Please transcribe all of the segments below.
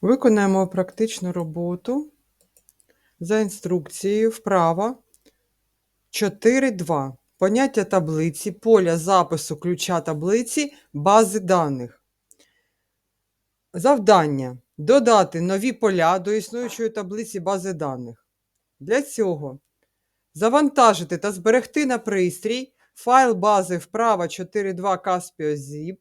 Виконаємо практичну роботу за інструкцією вправа 4.2. Поняття таблиці, поля запису ключа таблиці, бази даних. Завдання. Додати нові поля до існуючої таблиці бази даних. Для цього завантажити та зберегти на пристрій файл бази вправа 4.2 Caspio Zip.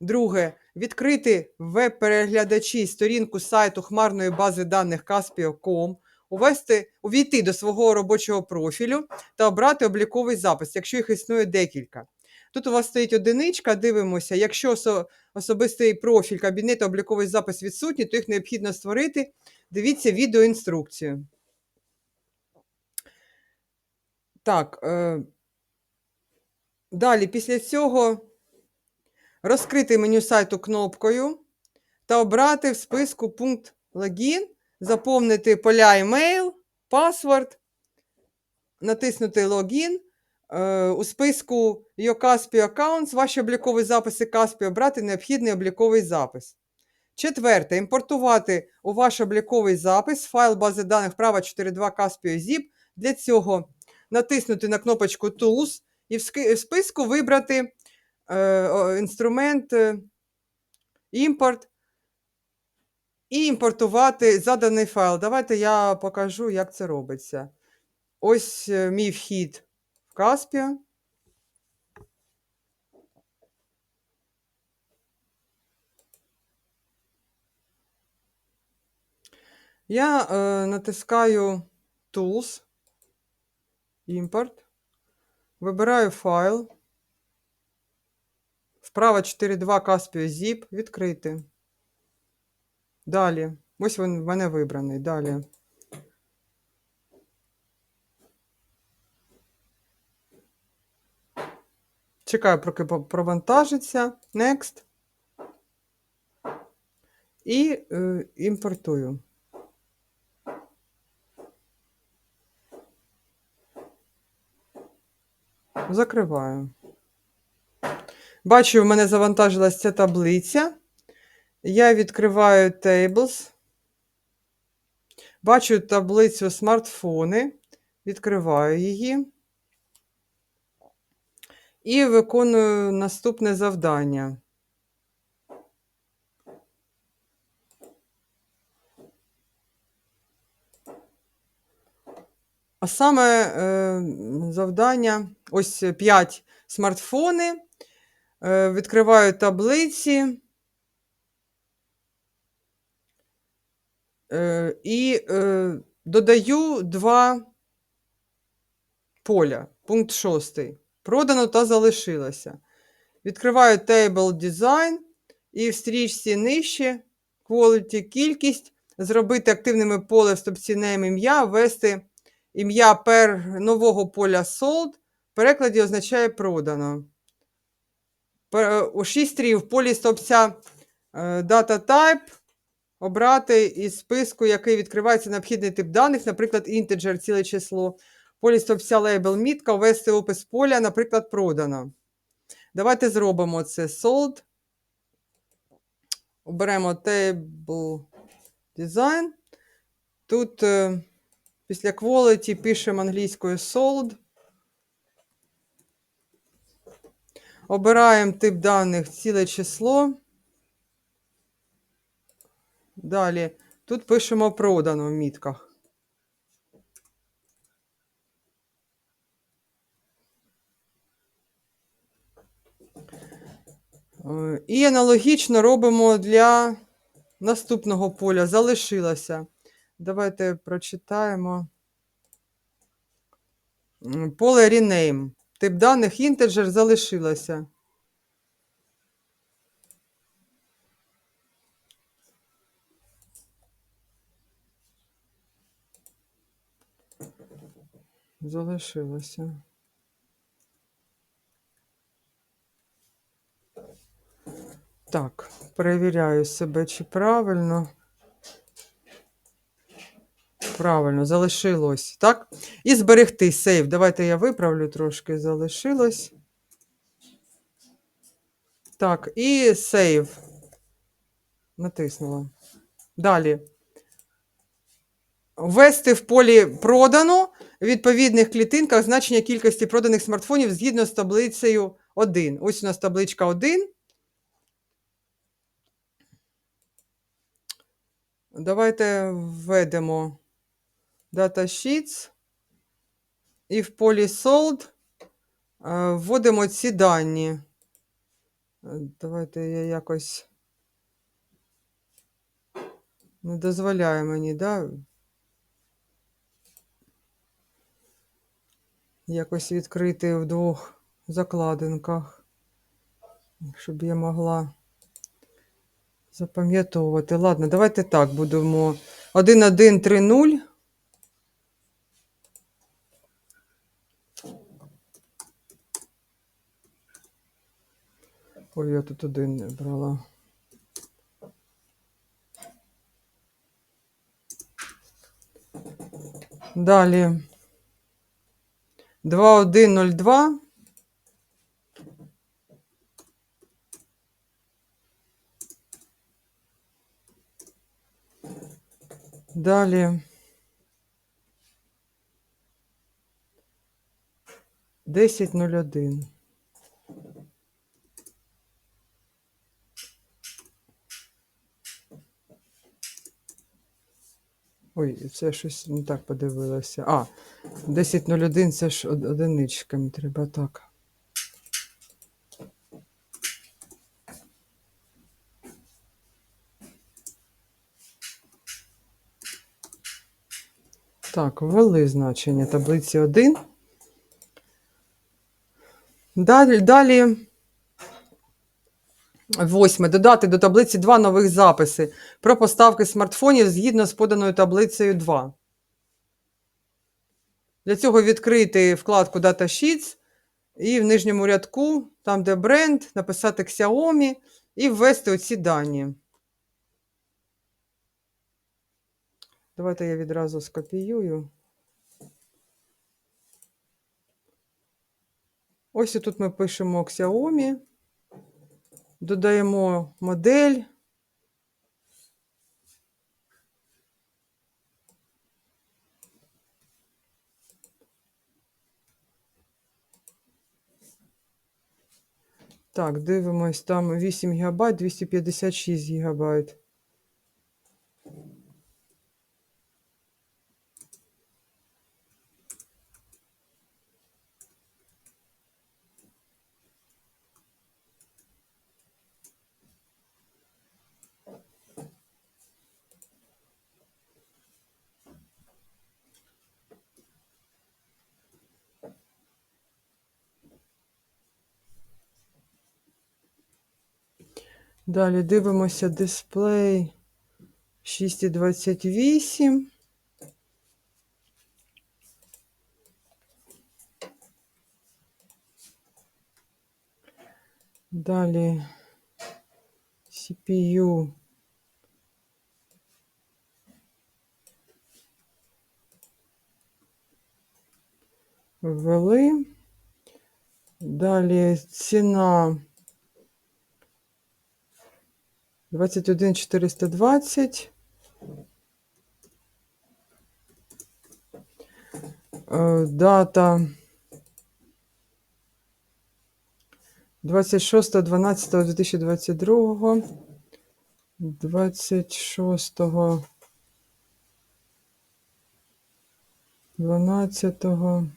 Друге. Відкрити веб-переглядачі сторінку сайту хмарної бази даних Caspio.com, увести, увійти до свого робочого профілю та обрати обліковий запис, якщо їх існує декілька. Тут у вас стоїть одиничка, дивимося, якщо особистий профіль, кабінет, обліковий запис відсутні, то їх необхідно створити. Дивіться відеоінструкцію. Так, е, далі після цього розкрити меню сайту кнопкою та обрати в списку пункт логін, заповнити поля email, паспорт, натиснути логін. Е, У списку Caspio Accounts ваші облікові записи Caspio обрати необхідний обліковий запис. Четверте. Імпортувати у ваш обліковий запис файл бази даних права 4.2 Caspio Zip. Для цього натиснути на кнопочку Tools і в списку вибрати інструмент е, імпорт і імпортувати заданий файл. Давайте я покажу, як це робиться. Ось е, мій вхід в Caspio. Я е, натискаю Tools, імпорт, вибираю файл. Вправа 4.2 Caspio Zip, відкрити. Далі. Ось він в мене вибраний. Далі. Чекаю, поки провантажиться. Next. І е, імпортую. Закриваю. Бачу, в мене завантажилася ця таблиця. Я відкриваю Tables. Бачу таблицю смартфони. Відкриваю її. І виконую наступне завдання. А саме е, завдання, ось 5 смартфони. Е, відкриваю таблиці. Е, і е, додаю два поля. Пункт 6. Продано та залишилося. Відкриваю Table Design і в стрічці нижче Quality кількість. Зробити активними поле в стопці name ім'я, ввести ім'я пер нового поля sold. В перекладі означає продано. Пер- У 6 в полі стовпця е, Data Type обрати із списку, який відкривається необхідний тип даних, наприклад, integer, ціле число. Полі стовпця Label мітка, ввести опис поля, наприклад, продано. Давайте зробимо це sold. Оберемо Table Design. Тут е, після quality пишемо англійською sold. Обираємо тип даних ціле число. Далі тут пишемо продано в мітках. І аналогічно робимо для наступного поля. Залишилося. Давайте прочитаємо. Поле rename. Тип даних integer залишилося. Залишилося. Так, перевіряю себе, чи правильно. Правильно, залишилось. Так? І зберегти сейв. Давайте я виправлю трошки. Залишилось. Так, і сейв. Натиснула. Далі. Ввести в полі продано в відповідних клітинках значення кількості проданих смартфонів згідно з таблицею 1. Ось у нас табличка 1. Давайте введемо datasheets і в полі sold е, вводимо ці дані. Е, Давайте я якось не дозволяє мені, да? Якось відкрити в двох закладинках, щоб я могла запам'ятовувати. Ладно, давайте так будемо. 1130. Ой, я тут один брала. Далі. 2102. Далі. 10.01. Ой, це щось не так подивилося. А, 10.01 це ж од- одиничками треба так. Так, ввели значення таблиці 1. Далі, далі. Восьме. Додати до таблиці 2 нових записи про поставки смартфонів згідно з поданою таблицею 2. Для цього відкрити вкладку Data Sheets і в нижньому рядку, там де бренд, написати Xiaomi і ввести оці дані. Давайте я відразу скопіюю. Ось і тут ми пишемо Xiaomi, додаємо модель. Так, дивимось, там 8 ГБ, 256 ГБ. Далі дивимося дисплей 6,28. Далі CPU. Ввели. Далі ціна 21 420. Е, Дата 26.12.2022. 26 12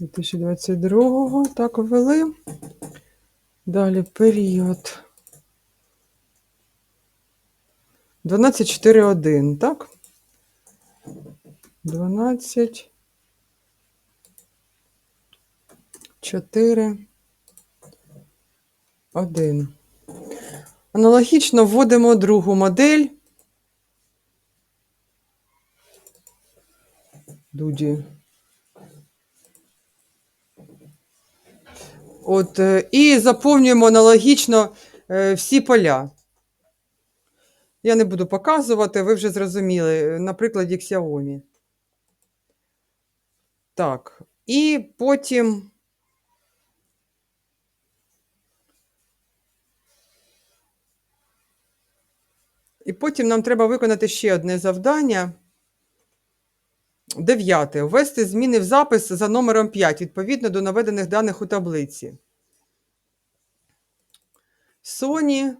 2022 так ввели. Далі період. 12.4.1, так? 12. 4. 1. Аналогічно вводимо другу модель. Дуді. От, е, і заповнюємо аналогічно е, всі поля. Я не буду показувати, ви вже зрозуміли, е, на прикладі Xiaomi. Так, і потім. І потім нам треба виконати ще одне завдання. Дев'яте. Ввести зміни в запис за номером 5 відповідно до наведених даних у таблиці. Sony.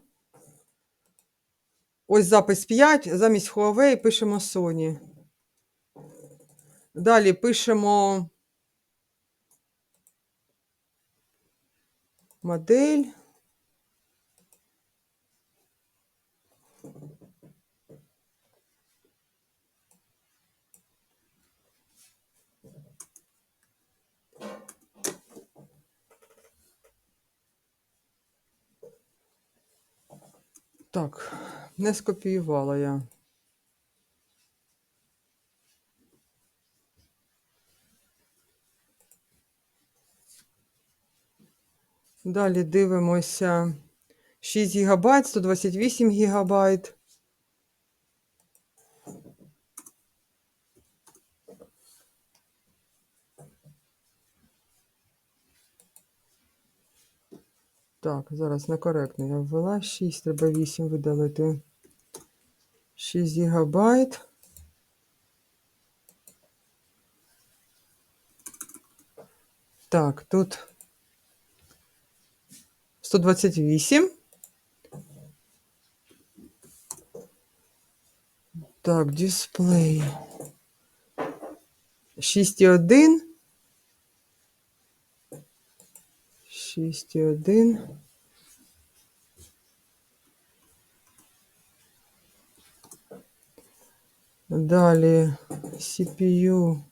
Ось запис 5. Замість Huawei пишемо Sony. Далі пишемо модель. Так, не скопіювала я. Далі дивимося 6 ГБ, 128 ГБ. Так, зараз некоректно я ввела 6, треба 8 видалити. 6 гігабайт. Так, тут 128. Так, дисплей. 6,1. 6,1. Далі CPU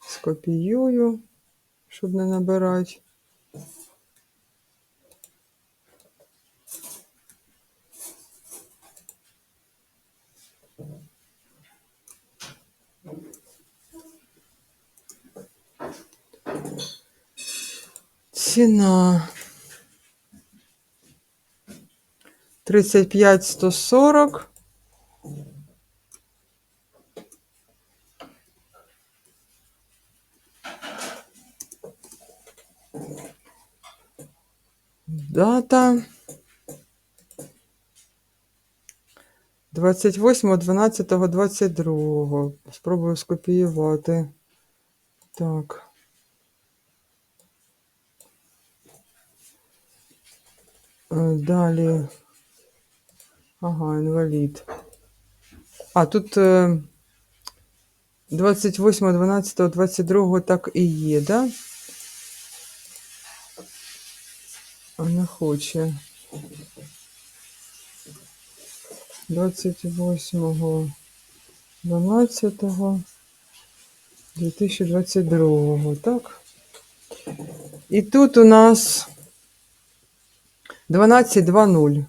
скопіюю, щоб не набирати. Ціна 35 140. Дата 28.12.22. Спробую скопіювати. Так. Е, Далі. Ага, інвалід. А, тут е, 28.12.22 так і є, да? А не хоче. 28 12 2022, так? І тут у нас 12.00.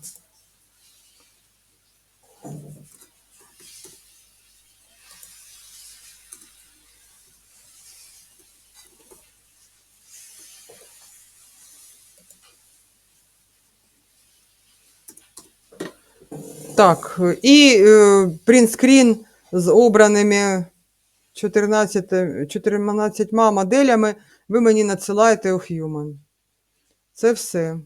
Так, і е, принтскрін з обраними 14, 14 моделями ви мені надсилаєте у Human. Це все.